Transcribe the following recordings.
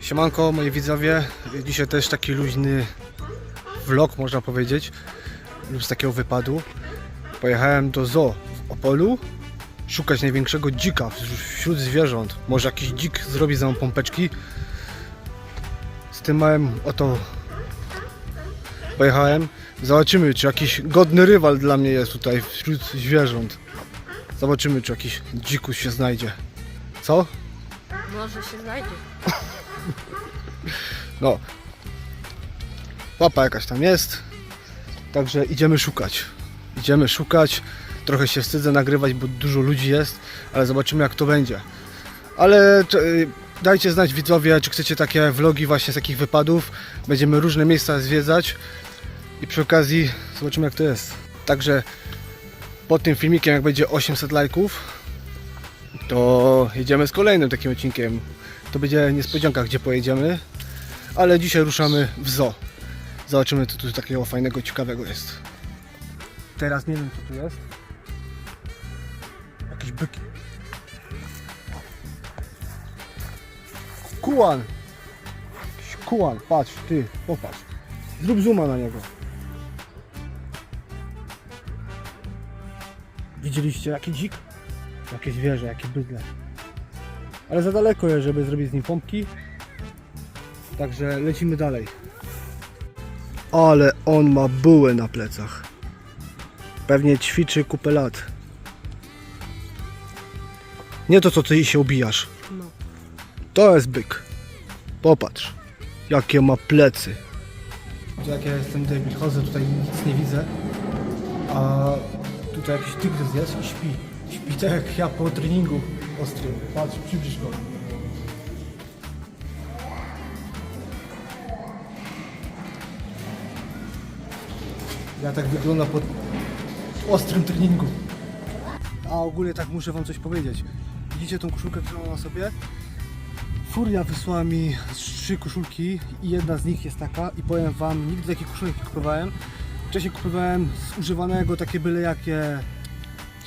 Siemanko, moi widzowie. Dzisiaj też taki luźny vlog, można powiedzieć, lub z takiego wypadu. Pojechałem do zoo w Opolu szukać największego dzika wśród zwierząt. Może jakiś dzik zrobi za mną pompeczki. Z tym małym oto pojechałem. Zobaczymy, czy jakiś godny rywal dla mnie jest tutaj wśród zwierząt. Zobaczymy, czy jakiś dzikus się znajdzie. Co? Może się znajdzie. No. Łapa jakaś tam jest. Także idziemy szukać. Idziemy szukać. Trochę się wstydzę nagrywać, bo dużo ludzi jest, ale zobaczymy jak to będzie. Ale cze- dajcie znać widzowie, czy chcecie takie vlogi właśnie z takich wypadów. Będziemy różne miejsca zwiedzać i przy okazji zobaczymy jak to jest. Także pod tym filmikiem jak będzie 800 lajków, to jedziemy z kolejnym takim odcinkiem. To będzie niespodzianka, gdzie pojedziemy. Ale dzisiaj ruszamy w zoo. Zobaczymy, co tu takiego fajnego, ciekawego jest. Teraz nie wiem, co tu jest. Jakieś byki. Kułan! Jakiś kułan, patrz, ty, popatrz. Zrób zooma na niego. Widzieliście jaki dzik? Jakie zwierzę, jakie bydle. Ale za daleko jest, żeby zrobić z nim pompki. Także lecimy dalej. Ale on ma bułę na plecach. Pewnie ćwiczy kupę lat. Nie to, co ty się ubijasz. No. To jest byk. Popatrz, jakie ma plecy. Jak ja jestem debil, chodzę tutaj nic nie widzę. A tutaj jakiś tygrys jest i śpi. Śpi tak jak ja po treningu ostrym. Patrz, przybliż go. Ja tak wygląda po ostrym treningu. A ogólnie tak muszę wam coś powiedzieć. Widzicie tą koszulkę, którą mam na sobie? Furia wysłała mi trzy koszulki i jedna z nich jest taka i powiem wam, nigdy takiej koszulki nie kupowałem. Wcześniej kupowałem z używanego takie byle jakie,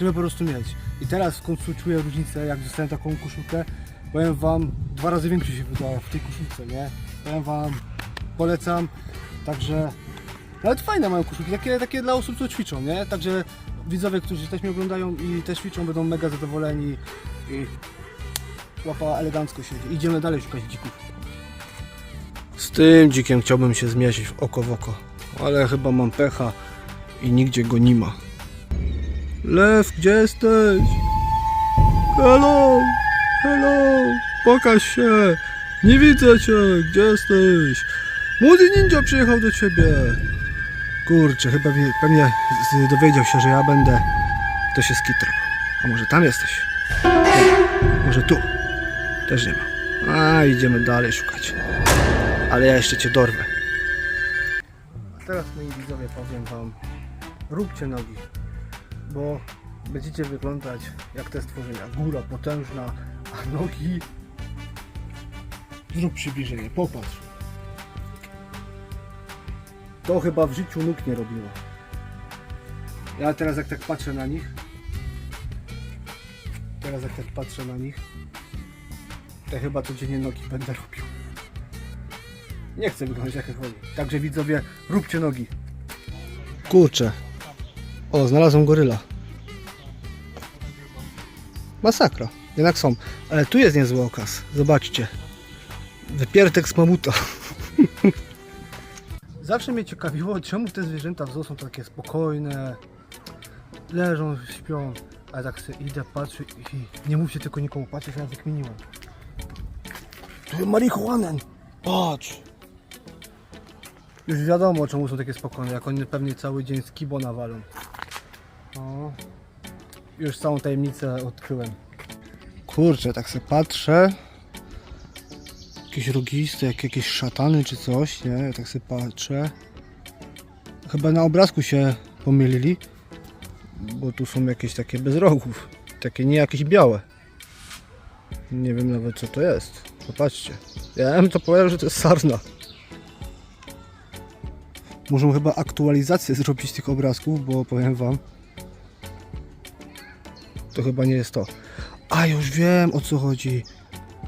żeby po prostu mieć. I teraz w końcu czuję różnicę, jak dostałem taką koszulkę. Powiem wam, dwa razy większy się wydała w tej koszulce, nie? Powiem wam, polecam. Także nawet fajne mają koszulki, takie, takie dla osób, co ćwiczą, nie? Także widzowie, którzy też mnie oglądają i też ćwiczą, będą mega zadowoleni i łapa elegancko siedzi. Idziemy dalej szukać dzików. Z tym dzikiem chciałbym się zmierzyć w oko w oko, ale chyba mam pecha i nigdzie go nie ma. Lew, gdzie jesteś? Hello, hello, pokaż się. Nie widzę cię, gdzie jesteś? Młody ninja przyjechał do ciebie. Kurczę, chyba pewnie dowiedział się, że ja będę, to się skitrał. A może tam jesteś? Nie, może tu. Też nie ma. A, idziemy dalej szukać. Ale ja jeszcze cię dorwę. A teraz moi widzowie powiem wam, róbcie nogi, bo będziecie wyglądać jak te stworzenia. Góra potężna, a nogi... Zrób przybliżenie, popatrz. To chyba w życiu nóg nie robiło. Ja teraz jak tak patrzę na nich, teraz jak tak patrzę na nich, to chyba codziennie nogi będę robił. Nie chcę wyglądać jak chodzi. Także widzowie, róbcie nogi. Kurczę. O, znalazłem goryla. Masakra. Jednak są. Ale tu jest niezły okaz. Zobaczcie. Wypiertek z mamuta. Zawsze mnie ciekawiło, czemu te zwierzęta w zoo są takie spokojne, leżą, śpią, a tak sobie idę, patrzę i nie mówcie tylko nikomu, patrzę, ja wykminiłem. To jest marihuanen! Patrz! Już wiadomo, czemu są takie spokojne, jak oni pewnie cały dzień z kibo nawalą. O, już całą tajemnicę odkryłem. Kurczę, tak sobie patrzę. Jakieś rogiste, jak jakieś szatany czy coś, nie? Tak sobie patrzę. Chyba na obrazku się pomylili, bo tu są jakieś takie bez rogów. Takie nie jakieś białe. Nie wiem nawet co to jest. Popatrzcie. Ja bym to powiedział, że to jest sarna. Muszą chyba aktualizację zrobić tych obrazków, bo powiem wam. To chyba nie jest to. A już wiem o co chodzi.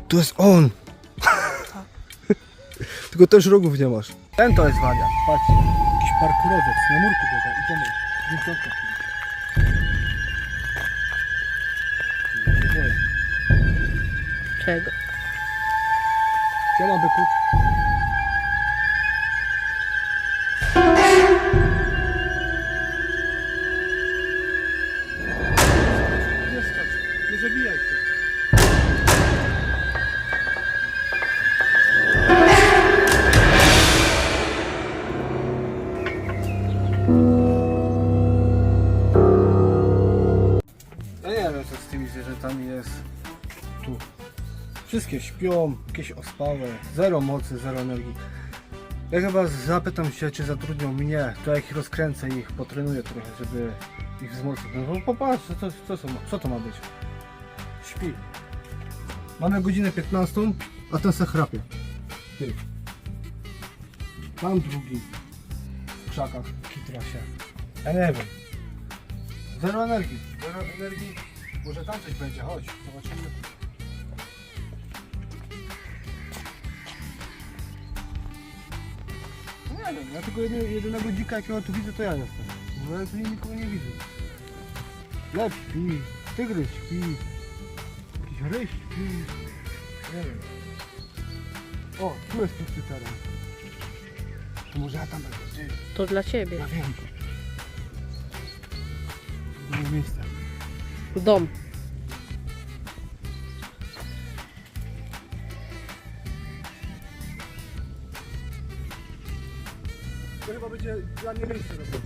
To jest on! Tylko też rogów nie masz. Ten to jest wariat, patrzcie. Jakiś parkurowiec, na murku tam. Idziemy. Dziękiotka. Czego? Siema byku. Nie zabijaj się. Ja nie wiem co z tymi zwierzętami jest tu. Wszystkie śpią, jakieś ospałe, zero mocy, zero energii. Ja chyba zapytam się, czy zatrudnią mnie, to jak ich rozkręcę i ich potrenuję trochę, żeby ich wzmocnić. No popatrz, co, co, co, co to ma być? Śpi. Mamy godzinę 15, a ten se chrapie. Ty. Tam drugi w krzakach kitra się. Ja nie wiem. Zero energii. Zero energii. Może tam coś będzie, chodź, zobaczymy. Nie wiem, ja tylko jedynego, jedynego dzika jakiego tu widzę to ja jestem. Bo ja tu nikogo nie widzę. Lep śpi, tygrys śpi, ryś. Nie wiem. O, tu jest pusty teren. To może ja tam będę. Gdzie? To dla ciebie. Ja wiem. Dobre miejsce. Dom. To chyba będzie dla mnie miejsce dobre.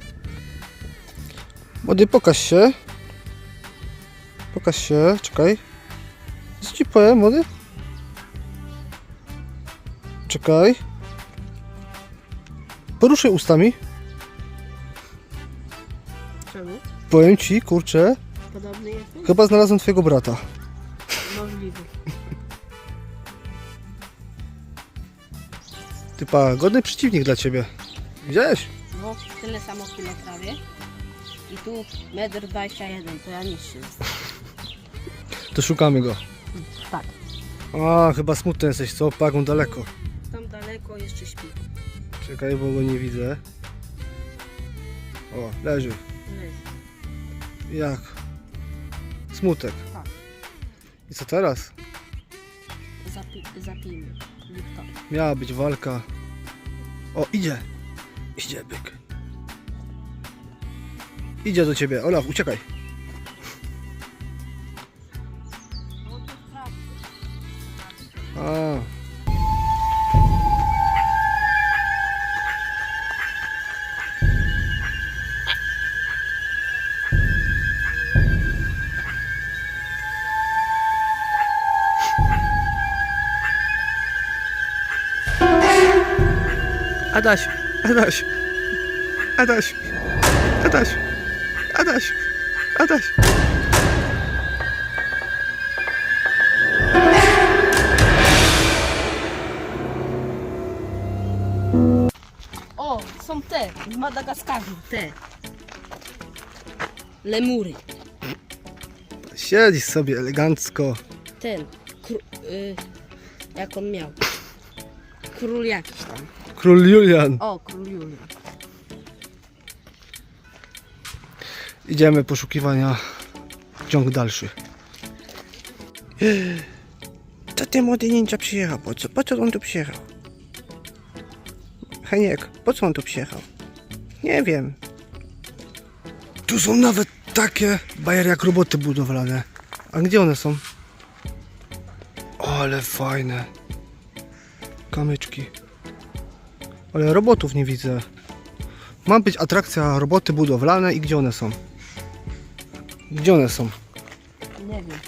Młody, pokaż się. Pokaż się, czekaj. Co ci powiem, młody? Czekaj. Poruszaj ustami. Czemu? Powiem ci, kurczę, Podobny jesteś? chyba znalazłem twojego brata. Możliwy. Typa, godny przeciwnik dla ciebie. Widziałeś? No, tyle samo kilo prawie. I tu 1,21 m, to ja niższy jestem. To szukamy go. Tak. A, chyba smutny jesteś, co? Pagą daleko. Tam daleko jeszcze śpi. Czekaj, bo go nie widzę. O, leży. Leży. Jak? Smutek. Tak. I co teraz? Zapi zapijmy. Wiktor. Miała być walka. O, idzie. Idzie byk. Idzie do ciebie. Olaf, uciekaj. Adaś, Adaś, Adaś, Adaś, Adaś, Adaś. O, są te z Madagaskaru, te. Lemury. Siedzi sobie elegancko. Ten. Kró y jak on miał? Król jakiś tam. Król Julian. O, król Julian. Idziemy poszukiwania. Ciąg dalszy. Co ty młody ninja przyjechał? Po co, po co on tu przyjechał? Heniek, po co on tu przyjechał? Nie wiem. Tu są nawet takie bajery jak roboty budowlane. A gdzie one są? Ale fajne. Kamyczki. Ale robotów nie widzę. Ma być atrakcja roboty budowlane i gdzie one są? Gdzie one są? Nie wiem.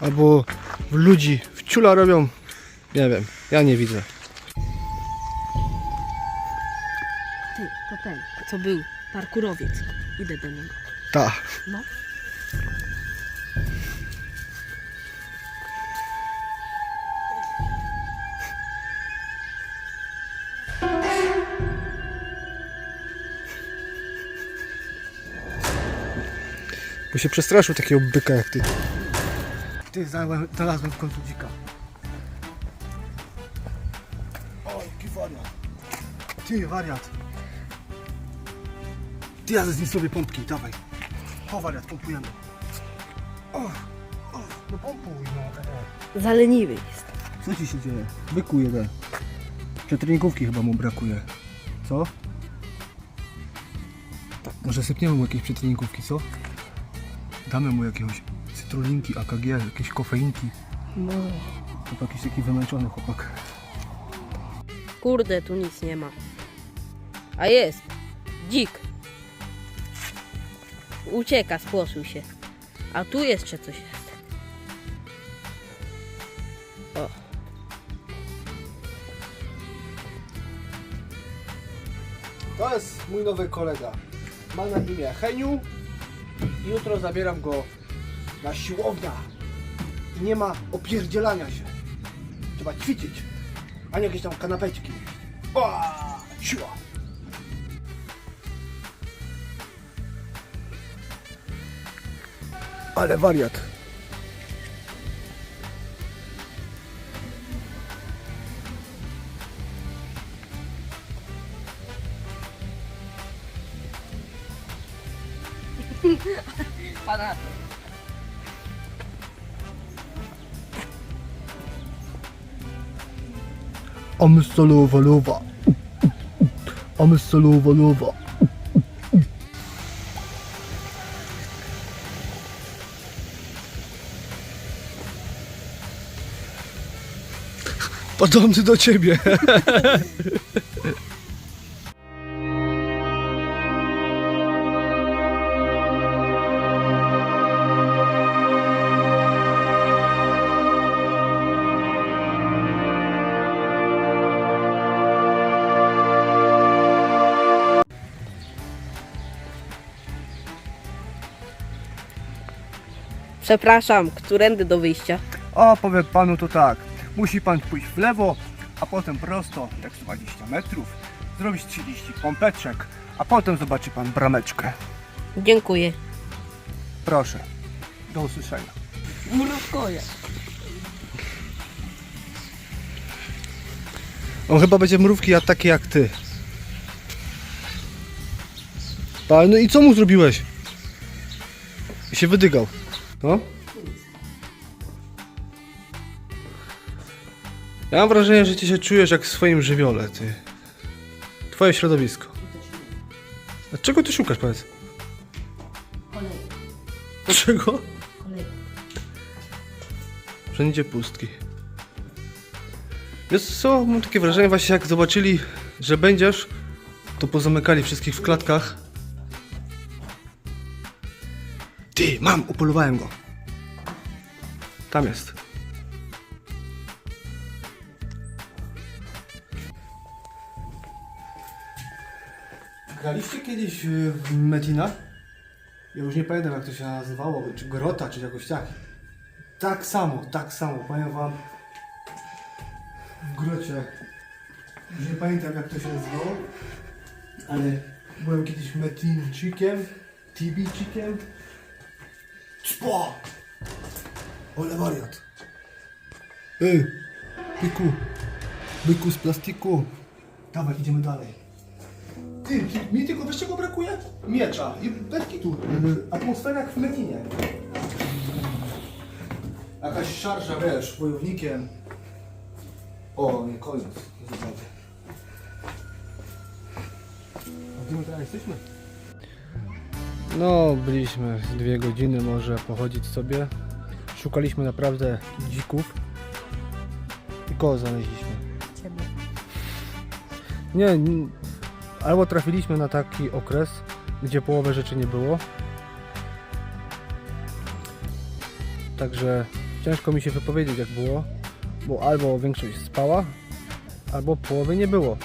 Albo ludzi w ciula robią? Nie wiem, ja nie widzę. Ty, to ten, co był parkurowiec. Idę do niego. Ta. No. Bo się przestraszył takiego byka jak ty. Ty znalazłem, w końcu dzika. O, jaki wariat. Ty, wariat. Ty, ja z nim sobie pompki, dawaj. O, wariat, pompujemy. O, o, no pompuj, no. Zaleniwy jest. Co ci się dzieje? Byku jeden. Przetreningówki chyba mu brakuje. Co? Może sypniemy mu jakieś przetreningówki, co? Damy mu jakiegoś cytrulinki, AKG, jakieś kofeinki. No. To jakiś taki wymęczony chłopak. Kurde, tu nic nie ma. A jest. Dzik. Ucieka, spłoszył się. A tu jeszcze coś jest. O. To jest mój nowy kolega. Ma na imię Heniu. Jutro zabieram go na siłownię. I nie ma opierdzielania się. Trzeba ćwiczyć, a nie jakieś tam kanapeczki. O, siła. Ale wariat. Pana. Amstalowa lowa. Amstalowa lowa. Podobny do ciebie. Przepraszam, którędy do wyjścia? A powiem panu to tak. Musi pan pójść w lewo, a potem prosto, tak 20 metrów, zrobić 30 pompeczek, a potem zobaczy pan brameczkę. Dziękuję. Proszę. Do usłyszenia. Mrówkoje. On chyba będzie mrówki a takie jak ty. Pa, no i co mu zrobiłeś? I się wydygał. No? Ja mam wrażenie, że ty się czujesz jak w swoim żywiole, ty. Twoje środowisko. A czego ty szukasz, powiedz? Kolej. Czego? Kolej. Wszędzie pustki. Wiesz co, mam takie wrażenie właśnie jak zobaczyli, że będziesz, to pozamykali wszystkich w klatkach. Ty, mam, upolowałem go. Tam jest. Graliście kiedyś y, w Metina? Ja już nie pamiętam jak to się nazywało, czy Grota, czy jakoś tak. Tak samo, tak samo, powiem wam. W grocie. Już nie pamiętam jak to się nazywało, ale byłem kiedyś Metincikiem, Tibicikiem. Cpo! Ole wariat. Ej, byku, byku z plastiku. Dawaj, idziemy dalej. Ty, ty, mi tylko wiesz czego brakuje? Miecza i bez kitu. Atmosfera jak w Metinie. Jakaś szarża, wiesz, wojownikiem. O, nie, koniec. Nie zabawy. A gdzie my teraz jesteśmy? No, byliśmy z dwie godziny może pochodzić sobie. Szukaliśmy naprawdę dzików. I koło znaleźliśmy. Ciebie. Nie, n- albo trafiliśmy na taki okres, gdzie połowy rzeczy nie było. Także ciężko mi się wypowiedzieć jak było, bo albo większość spała, albo połowy nie było.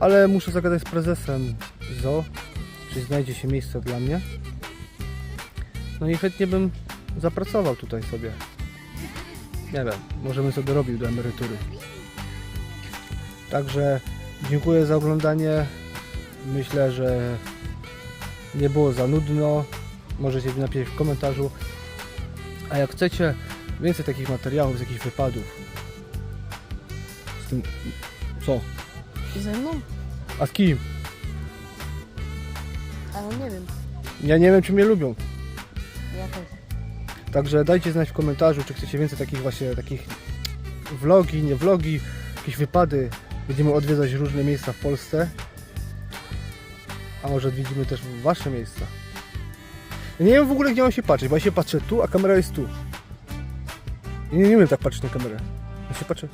Ale muszę zagadać z prezesem ZO, czy znajdzie się miejsce dla mnie. No i chętnie bym zapracował tutaj sobie. Nie wiem, może bym sobie robił do emerytury. Także dziękuję za oglądanie. Myślę, że nie było za nudno. Możecie napisać w komentarzu. A jak chcecie więcej takich materiałów z jakichś wypadów tym... Co? Ze mną? A z kim? Ale nie wiem. Ja nie wiem, czy mnie lubią. Ja też. Także dajcie znać w komentarzu, czy chcecie więcej takich właśnie takich vlogi, nie vlogi, jakieś wypady. Będziemy odwiedzać różne miejsca w Polsce. A może odwiedzimy też wasze miejsca. Ja nie wiem w ogóle gdzie mam się patrzeć, bo ja się patrzę tu, a kamera jest tu. I nie, nie umiem tak patrzeć na kamerę. Ja się patrzę.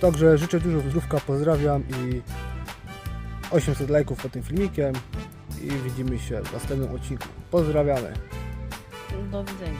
Także życzę dużo zdrówka, pozdrawiam i 800 lajków pod tym filmikiem i widzimy się w następnym odcinku. Pozdrawiamy. Do widzenia.